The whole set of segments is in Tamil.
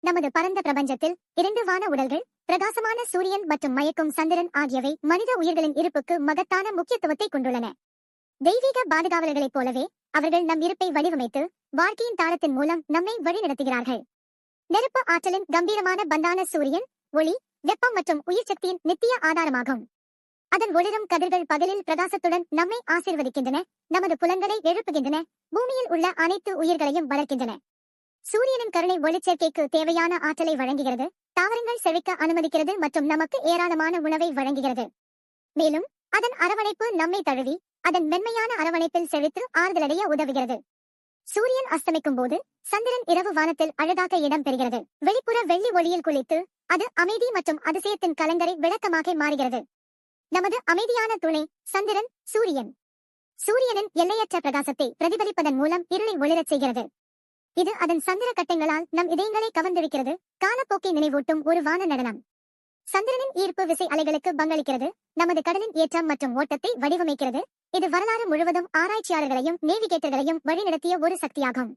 நமது பரந்த பிரபஞ்சத்தில் இரண்டு வான உடல்கள் பிரகாசமான சூரியன் மற்றும் மயக்கும் சந்திரன் ஆகியவை மனித உயிர்களின் இருப்புக்கு மகத்தான முக்கியத்துவத்தை கொண்டுள்ளன. தெய்வீக பாதுகாவலர்களைப் போலவே அவர்கள் நம் இருப்பை வடிவமைத்து வாழ்க்கையின் தாரத்தின் மூலம் நம்மை வழிநடத்துகிறார்கள். நெருப்பு ஆற்றலின் கம்பீரமான பந்தான சூரியன் ஒளி வெப்பம் மற்றும் உயிர் சக்தியின் நித்திய ஆதாரமாகும். அதன் ஒளிரும் கதிர்கள் பகலில் பிரகாசத்துடன் நம்மை ஆசீர்வதிக்கின்றன நமது புலன்களை எழுப்புகின்றன பூமியில் உள்ள அனைத்து உயிர்களையும் வளர்க்கின்றன. சூரியனின் கருணை ஒளிச்சேர்க்கைக்கு தேவையான ஆற்றலை வழங்குகிறது. தாவரங்கள் செழிக்க அனுமதிக்கிறது மற்றும் நமக்கு ஏராளமான உணவை வழங்குகிறது. மேலும் அதன் அரவணைப்பு நம்மை தழுவி அதன் மென்மையான அரவணைப்பில் செழித்து ஆறுதலடைய உதவுகிறது. சூரியன் அஸ்தமிக்கும் போது சந்திரன் இரவு வானத்தில் அழகாக இடம் பெறுகிறது. வெளிப்புற வெள்ளி ஒளியில் குளித்து அது அமைதி மற்றும் அதிசயத்தின் கலங்கரை விளக்கமாக மாறுகிறது. நமது அமைதியான துணை சந்திரன் சூரியன். சூரியனின் எல்லையற்ற பிரகாசத்தை பிரதிபலிப்பதன் மூலம் இருளை ஒளிரச் செய்கிறது. இது அதன் சந்திர கட்டங்களால் நம் இதயங்களை கவர்ந்திருக்கிறது. காலப்போக்கை நினைவூட்டும் ஒரு வான நடனம். சந்திரனின் ஈர்ப்பு விசை அலைகளுக்கு பங்களிக்கிறது. நமது கடலின் ஏற்றம் மற்றும் ஓட்டத்தை வடிவமைக்கிறது. இது வரலாறு முழுவதும் ஆராய்ச்சியாளர்களையும் நேவிகேட்டர்களையும் வழிநடத்திய ஒரு சக்தியாகும்.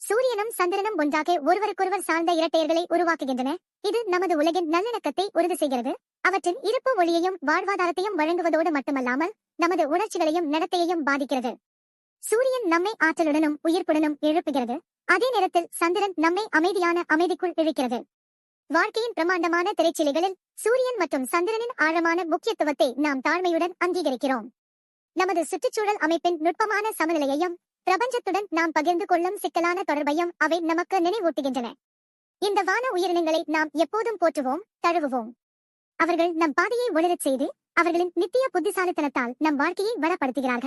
சூரியனும் சந்திரனும் ஒன்றாக ஒருவருக்கொருவர் சார்ந்த இரட்டையர்களை உருவாக்குகின்றன. இது நமது உலகின் நல்லிணக்கத்தை உறுதி செய்கிறது. அவற்றின் இருப்பு ஒளியையும் வாழ்வாதாரத்தையும் வழங்குவதோடு மட்டுமல்லாமல் நமது உணர்ச்சிகளையும் நடத்தையையும் பாதிக்கிறது. சூரியன் நம்மை ஆற்றலுடனும் உயிர்ப்புடனும் எழுப்புகிறது. அதே நேரத்தில் சந்திரன் நம்மை அமைதியான அமைதிக்குள் இழுக்கிறது. வாழ்க்கையின் பிரமாண்டமான திரைச்சிலைகளில் சூரியன் மற்றும் சந்திரனின் ஆழமான முக்கியத்துவத்தை நாம் தாழ்மையுடன் அங்கீகரிக்கிறோம். நமது சுற்றுச்சூழல் அமைப்பின் நுட்பமான சமநிலையையும் பிரபஞ்சத்துடன் நாம் பகிர்ந்து கொள்ளும் சிக்கலான தொடர்பையும் அவை நமக்கு நினைவூட்டுகின்றன. இந்த வான உயிரினங்களை நாம் எப்போதும் போற்றுவோம் தழுவுவோம். அவர்கள் நம் பாதையை ஒளிரச் செய்து அவர்களின் நித்திய புத்திசாலித்தனத்தால் நம் வாழ்க்கையை வளப்படுத்துகிறார்கள்.